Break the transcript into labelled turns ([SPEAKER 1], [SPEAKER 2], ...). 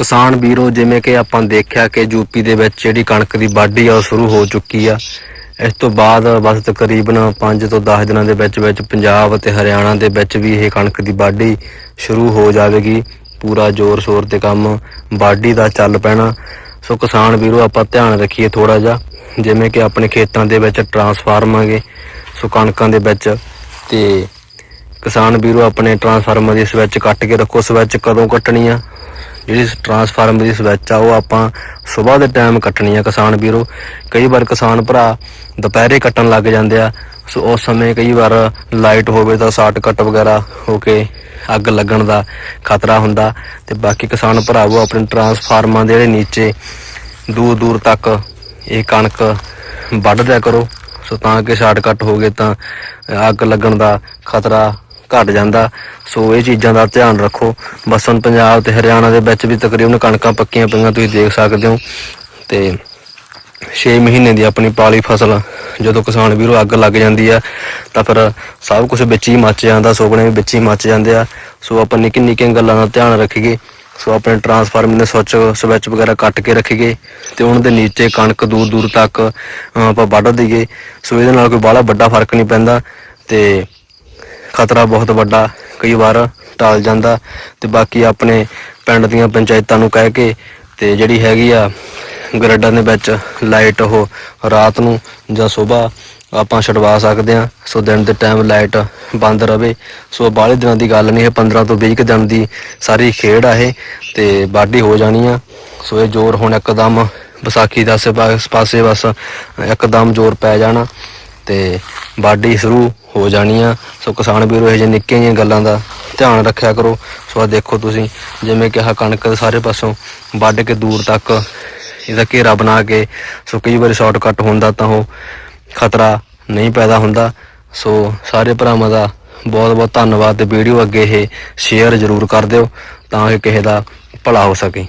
[SPEAKER 1] ਕਿਸਾਨ ਵੀਰੋ, ਜਿਵੇਂ ਕਿ ਆਪਾਂ ਦੇਖਿਆ ਕਿ ਯੂਪੀ ਦੇ ਵਿੱਚ ਜਿਹੜੀ ਕਣਕ ਦੀ ਵਾਢੀ ਆ, ਉਹ ਸ਼ੁਰੂ ਹੋ ਚੁੱਕੀ ਆ। ਇਸ ਤੋਂ ਬਾਅਦ ਬਸ ਤਕਰੀਬਨ 5 ਤੋਂ 10 ਦਿਨਾਂ ਦੇ ਵਿੱਚ ਵਿੱਚ ਪੰਜਾਬ ਅਤੇ ਹਰਿਆਣਾ ਦੇ ਵਿੱਚ ਵੀ ਇਹ ਕਣਕ ਦੀ ਵਾਢੀ ਸ਼ੁਰੂ ਹੋ ਜਾਵੇਗੀ। ਪੂਰਾ ਜ਼ੋਰ ਸ਼ੋਰ ਤੇ ਕੰਮ ਵਾਢੀ ਦਾ ਚੱਲ ਪੈਣਾ। ਸੋ ਕਿਸਾਨ ਵੀਰੋ, ਆਪਾਂ ਧਿਆਨ ਰੱਖੀਏ ਥੋੜਾ ਜਿਹਾ, ਜਿਵੇਂ ਕਿ ਆਪਣੇ ਖੇਤਾਂ ਦੇ ਵਿੱਚ ਟਰਾਂਸਫਾਰਮ ਆਗੇ। ਸੋ ਕਣਕਾਂ ਦੇ ਵਿੱਚ ਤੇ ਕਿਸਾਨ ਵੀਰੋ, ਆਪਣੇ ਟਰਾਂਸਫਾਰਮਰ ਦੀ ਸਵਿੱਚ ਕੱਟ ਕੇ ਰੱਖੋ। ਸਵਿੱਚ ਕਦੋਂ ਕੱਟਣੀ ਆ? ਜਿਹੜੀ ਟਰਾਂਸਫਾਰਮਰ ਦੀ ਸਵਿੱਚ ਆ, ਉਹ ਆਪਾਂ ਸਵੇਰ ਦੇ ਟਾਈਮ ਕੱਟਣੀ ਆ ਕਿਸਾਨ ਵੀਰੋ। ਕਈ ਵਾਰ ਕਿਸਾਨ ਭਰਾ ਦੁਪਹਿਰੇ ਕੱਟਣ ਲੱਗ ਜਾਂਦੇ ਆ, ਸੋ ਉਸ ਸਮੇਂ ਕਈ ਵਾਰ ਲਾਈਟ ਹੋਵੇ ਤਾਂ ਸ਼ਾਰਟ ਕੱਟ ਵਗੈਰਾ ਹੋ ਕੇ ਅੱਗ ਲੱਗਣ ਦਾ ਖਤਰਾ ਹੁੰਦਾ ਤੇ ਬਾਕੀ ਕਿਸਾਨ ਭਰਾਵੋ, ਆਪਣੇ ਟਰਾਂਸਫਾਰਮਰਾਂ ਦੇ ਜਿਹੜੇ ਨੀਚੇ ਦੂਰ ਦੂਰ ਤੱਕ ਇਹ ਕਣਕ ਵੱਢ ਦਿਆ ਕਰੋ। ਸੋ ਤਾਂ ਕਿ ਸ਼ਾਰਟ ਕੱਟ ਹੋ ਗਏ ਤਾਂ ਅੱਗ ਲੱਗਣ ਦਾ ਖਤਰਾ ਘਟ ਜਾਂਦਾ। ਸੋ ਇਹ ਚੀਜ਼ਾਂ ਦਾ ਧਿਆਨ ਰੱਖੋ। ਬਸ ਹੁਣ ਪੰਜਾਬ ਤੇ ਹਰਿਆਣਾ ਦੇ ਵਿੱਚ ਵੀ ਤਕਰੀਬਨ ਕਣਕਾਂ ਪੱਕੀਆਂ ਪਈਆਂ, ਤੁਸੀਂ ਦੇਖ ਸਕਦੇ ਹੋ। ਤੇ 6 ਮਹੀਨੇ ਦੀ ਆਪਣੀ ਪਾਲੀ ਫਸਲ, ਜਦੋਂ ਕਿਸਾਨ ਵੀਰੋ ਅੱਗ ਲੱਗ ਜਾਂਦੀ ਆ, ਤਾਂ ਫਿਰ ਸਭ ਕੁਝ ਵਿੱਚ ਹੀ ਮੱਚ ਜਾਂਦਾ, ਸੁਪਨੇ ਵੀ ਵਿੱਚ ਹੀ ਮੱਚ ਜਾਂਦੇ ਆ। ਸੋ ਆਪਾਂ ਨਿੱਕੀ ਨਿੱਕੀਆਂ ਗੱਲਾਂ ਦਾ ਧਿਆਨ ਰੱਖੀਏ। ਸੋ ਆਪਣੇ ਟਰਾਂਸਫਾਰਮਰ ਦੇ ਸੁੱਚ ਸਵਿੱਚ ਵਗੈਰਾ ਕੱਟ ਕੇ ਰੱਖੀਏ। ਤੇ ਉਹਨਾਂ ਦੇ ਨੀਚੇ ਕਣਕ ਦੂਰ ਦੂਰ ਤੱਕ ਆਪਾਂ ਵੱਢ ਦਈਏ। ਸੋ ਇਹਦੇ ਨਾਲ ਕੋਈ ਬਾਹਲਾ ਵੱਡਾ ਫ਼ਰਕ ਨਹੀਂ ਪੈਂਦਾ। ਤੇ ਖਤਰਾ ਬਹੁਤ ਵੱਡਾ ਕਈ ਵਾਰ ਟਾਲ ਜਾਂਦਾ ਤੇ ਬਾਕੀ ਆਪਣੇ ਪਿੰਡ ਦੀਆਂ ਪੰਚਾਇਤਾਂ ਨੂੰ ਕਹਿ ਕੇ ਤੇ ਜਿਹੜੀ ਹੈਗੀ ਆ ਗਰਡਾਂ ਦੇ ਵਿੱਚ ਲਾਈਟ ਉਹ ਰਾਤ ਨੂੰ ਜਾਂ ਸਵੇਰ ਆਪਾਂ ਛਡਵਾ ਸਕਦੇ ਆ ਸੋ ਦਿਨ ਦੇ ਟਾਈਮ ਲਾਈਟ ਬੰਦ ਰਵੇ। ਸੋ ਬਾਹਲੇ ਦਿਨਾਂ ਦੀ ਗੱਲ ਨਹੀਂ, ਇਹ 15 ਤੋਂ 20 ਕੁ ਦਿਨ ਦੀ ਸਾਰੀ ਖੇਡ ਆ ਇਹ ਤੇ ਬਾਡੀ ਹੋ ਜਾਣੀ ਆ। ਸੋ ਇਹ ਜ਼ੋਰ ਹੁਣ ਇੱਕਦਮ ਵਿਸਾਖੀ ਦਾ ਸੇ ਪਾਸੇ ਬਸ ਇੱਕਦਮ ਜ਼ੋਰ ਪੈ ਜਾਣਾ। ਤੇ ਵਾਢੀ ਸ਼ੁਰੂ ਹੋ ਜਾਣੀ ਆ ਸੋ ਕਿਸਾਨ ਵੀਰੋ, ਇਹ ਜਿਹੇ ਨਿੱਕੀਆਂ ਜਿਹੀਆਂ ਗੱਲਾਂ ਦਾ ਧਿਆਨ ਰੱਖਿਆ ਕਰੋ। ਸੋ ਆ ਦੇਖੋ ਤੁਸੀਂ, ਜਿਵੇਂ ਕਿਹਾ ਕਣਕ ਦੇ ਸਾਰੇ ਪਾਸੋਂ ਵੱਢ ਕੇ ਦੂਰ ਤੱਕ ਇਹਦਾ ਘੇਰਾ ਬਣਾ ਕੇ, ਸੋ ਕਈ ਵਾਰੀ ਸ਼ਾਰਟਕਟ ਹੁੰਦਾ ਤਾਂ ਉਹ ਖਤਰਾ ਨਹੀਂ ਪੈਦਾ ਹੁੰਦਾ। ਸੋ ਸਾਰੇ ਭਰਾਵਾਂ ਦਾ ਬਹੁਤ ਬਹੁਤ ਧੰਨਵਾਦ ਤੇ ਵੀਡੀਓ ਅੱਗੇ ਇਹ ਸ਼ੇਅਰ ਜ਼ਰੂਰ ਕਰ ਦਿਓ ਤਾਂ ਕਿ ਕਿਸੇ ਦਾ ਭਲਾ ਹੋ ਸਕੇ।